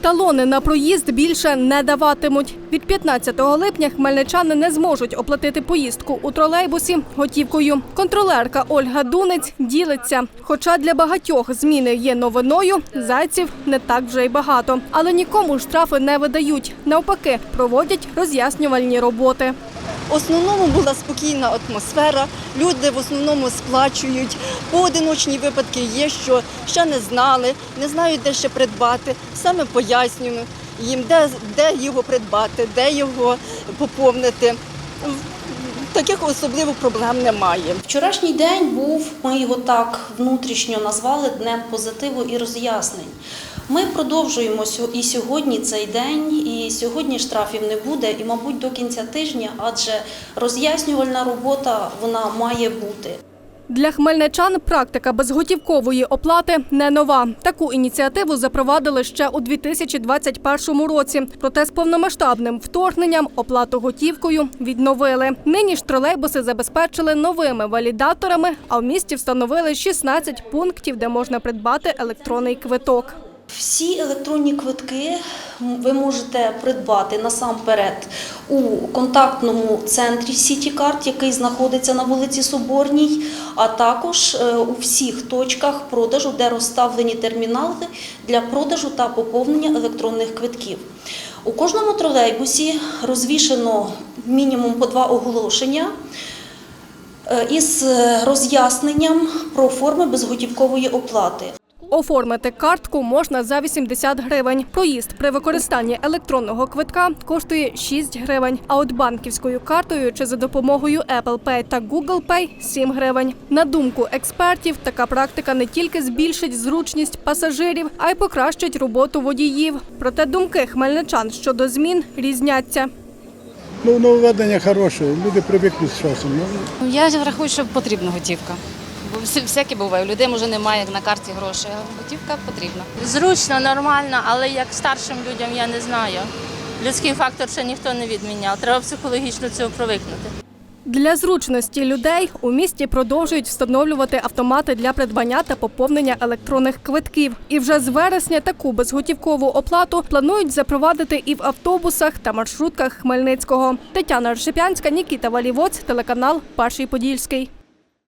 Талони на проїзд більше не даватимуть. Від 15 липня хмельничани не зможуть оплатити поїздку у тролейбусі готівкою. Контролерка Ольга Дунець ділиться. Хоча для багатьох зміни є новиною, зайців не так вже й багато. Але нікому штрафи не видають. Навпаки, проводять роз'яснювальні роботи. В основному була спокійна атмосфера. Люди в основному сплачують. Поодиночні випадки є, що ще не знали, не знають, де ще придбати. Саме пояснюємо їм, де, де його придбати, де його поповнити. Таких особливо проблем немає. Вчорашній день був, ми його так внутрішньо назвали Днем позитиву і роз'яснень. Ми продовжуємо і сьогодні цей день, і сьогодні штрафів не буде, і, мабуть, до кінця тижня, адже роз'яснювальна робота вона має бути. Для хмельничан практика безготівкової оплати не нова. Таку ініціативу запровадили ще у 2021 році. Проте з повномасштабним вторгненням оплату готівкою відновили. Нині ж тролейбуси забезпечили новими валідаторами, а в місті встановили 16 пунктів, де можна придбати електронний квиток. Всі електронні квитки ви можете придбати насамперед у контактному центрі Сітікарт, який знаходиться на вулиці Соборній, а також е, у всіх точках продажу, де розставлені термінали для продажу та поповнення електронних квитків. У кожному тролейбусі розвішено мінімум по два оголошення е, із е, роз'ясненням про форми безготівкової оплати. Оформити картку можна за 80 гривень. Проїзд при використанні електронного квитка коштує 6 гривень. А от банківською картою чи за допомогою Apple Pay та Google Pay – 7 гривень. На думку експертів, така практика не тільки збільшить зручність пасажирів, а й покращить роботу водіїв. Проте думки хмельничан щодо змін різняться. Ну, нововведення хороше, люди привикли з часом. Ну, Я рахую, що потрібна готівка. Бо всяке буває. У людей може немає на карті грошей, а готівка потрібна. Зручно, нормально, але як старшим людям я не знаю. Людський фактор ще ніхто не відміняв. Треба психологічно цього привикнути. Для зручності людей у місті продовжують встановлювати автомати для придбання та поповнення електронних квитків. І вже з вересня таку безготівкову оплату планують запровадити і в автобусах та маршрутках Хмельницького. Тетяна Ршипянська, Нікіта Валівоць, телеканал Перший Подільський.